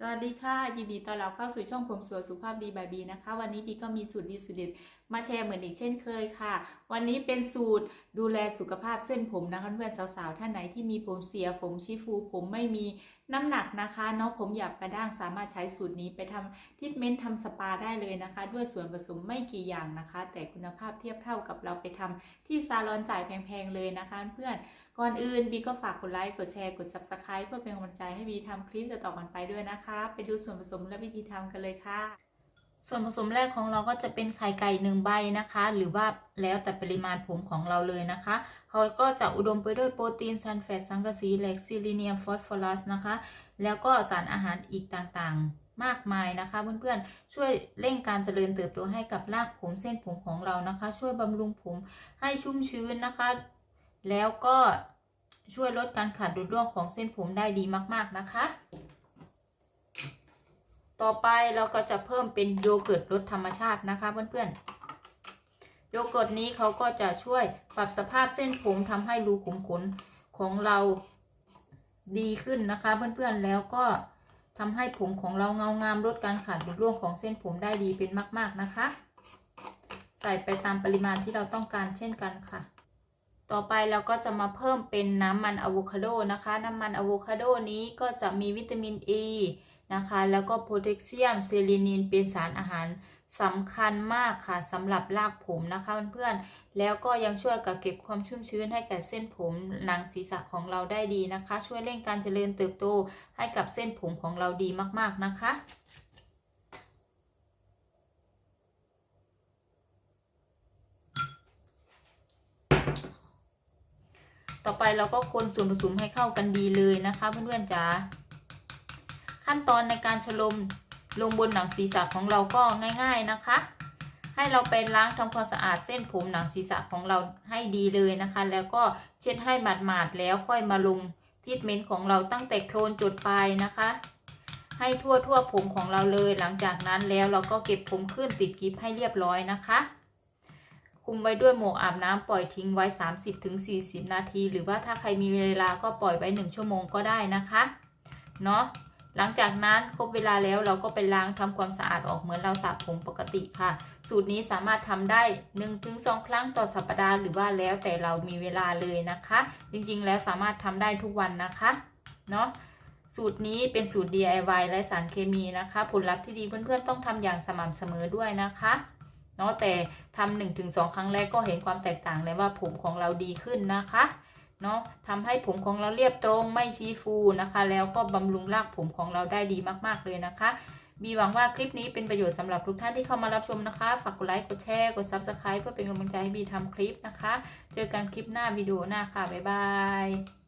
สวัสดีค่ะ ยินดีต้อนรับเข้าสู่ช่องผมสวยสุภาพดีบายบีนะคะ วันนี้บีก็มีสูตรดีสูตรเด็ดมาแชร์เหมือนอีกเช่นเคยค่ะ วันนี้เป็นสูตรดูแลสุขภาพเส้นผมนะคะเพื่อนสาวๆท่านไหนที่มีผมเสียผมชี้ฟู ผมไม่มีน้ำหนักนะคะเนาะผมหยาบกระด้างสามารถใช้สูตรนี้ไปทำทรีทเมนต์ทำสปาได้เลยนะคะ ด้วยส่วนผสมไม่กี่อย่างนะคะ แต่คุณภาพเทียบเท่ากับเราไปทำที่ซาลอนจ่ายแพงๆเลยนะคะ เพื่อน ก่อนอื่นบีก็ฝากกดไลค์ กดแชร์ กด Subscribe เพื่อเป็นกำลังใจให้บีทำคลิปต่อๆกันไปด้วยนะคะ ไปดูส่วนผสมและวิธีทำกันเลยค่ะ ส่วนผสมแรกของเราก็จะเป็นไข่ไก่หนึ่งใบนะคะ หรือว่าแล้วแต่ปริมาณผมของเราเลยนะคะเขาก็จะอุดมไปด้วยโปรตีนซัลแฟตสังกะสีเหล็กซิลิเนียมฟอสฟอรัสนะคะ แล้วก็สารอาหารอีกต่างๆมากมายนะคะเพื่อนๆ ช่วยเร่งการเจริญเติบโตให้กับรากผมเส้นผมของเรานะคะ ช่วยบำรุงผมให้ชุ่มชื้นนะคะ แล้วก็ช่วยลดการขาดดุดร่วงของเส้นผมได้ดีมาก ๆ นะคะ ต่อไปเราก็จะเพิ่มเป็นโยเกิร์ตรสธรรมชาตินะคะเพื่อนๆ โยเกิร์ตนี้เขาก็จะช่วยปรับสภาพเส้นผมทำให้รูขุมขนของเราดีขึ้นนะคะเพื่อนๆ แล้วก็ทำให้ผมของเราเงางามลดการขาดดุดร่วงของเส้นผมได้ดีเป็นมาก ๆนะคะ ใส่ไปตามปริมาณที่เราต้องการเช่นกันค่ะ ต่อไปเราก็จะมาเพิ่มเป็นน้ำมันอะโวคาโดนะคะ น้ำมันอะโวคาโดนี้ก็จะมีวิตามินอ e, ีนะคะ แล้วก็โพแทสเซียมเซเลนินเป็นสารอาหารสำคัญมากค่ะสำหรับรากผมนะคะเพื่อนๆ แล้วก็ยังช่วยกักเก็บความชุ่มชื้นให้แก่เส้นผมหนังศีรษะของเราได้ดีนะคะ ช่วยเร่งการเจริญเติบโตให้กับเส้นผมของเราดีมากๆนะคะ ต่อไปเราก็คนส่วนผสมให้เข้ากันดีเลยนะคะเพื่อนๆจ๋าขั้นตอนในการฉลมลงบนหนังศีรษะของเราก็ง่าย ๆนะคะ ให้เราไปล้างทำความสะอาดเส้นผมหนังศีรษะของเราให้ดีเลยนะคะ แล้วก็เช็ดให้หมาดๆแล้วค่อยมาลงทีทเมนต์ของเราตั้งแต่โคลนจดปลายนะคะ ให้ทั่วทั่วๆผมของเราเลย หลังจากนั้นแล้วเราก็เก็บผมขึ้นติดกิฟให้เรียบร้อยนะคะ คุมไว้ด้วยหมวกอาบน้ำปล่อยทิ้งไว้ 30-40 นาที หรือว่าถ้าใครมีเวลาก็ปล่อยไว้ 1 ชั่วโมงก็ได้นะคะเนาะหลังจากนั้นครบเวลาแล้วเราก็ไปล้างทำความสะอาดออกเหมือนเราสระผมปกติค่ะ สูตรนี้สามารถทำได้ 1-2 ครั้งต่อสัปดาห์หรือว่าแล้วแต่เรามีเวลาเลยนะคะ จริงๆ แล้วสามารถทำได้ทุกวันนะคะเนาะสูตรนี้เป็นสูตร DIY ไร้สารเคมีนะคะ ผลลัพธ์ที่ดีเพื่อนๆต้องทำอย่างสม่ำเสมอด้วยนะคะ เนาะแต่ทำหนึ่งถึงสองครั้งแรกก็เห็นความแตกต่างเลยว่าผมของเราดีขึ้นนะคะเนาะทำให้ผมของเราเรียบตรงไม่ชี้ฟูนะคะ แล้วก็บำรุงรากผมของเราได้ดีมากๆเลยนะคะมีหวังว่าคลิปนี้เป็นประโยชน์สำหรับทุกท่านที่เข้ามารับชมนะคะ ฝากกดไลค์ กดแชร์ กด Subscribe เพื่อเป็นกำลังใจให้บีทำคลิปนะคะ เจอกันคลิปหน้าวิดีโอหน้าค่ะ บ๊ายบาย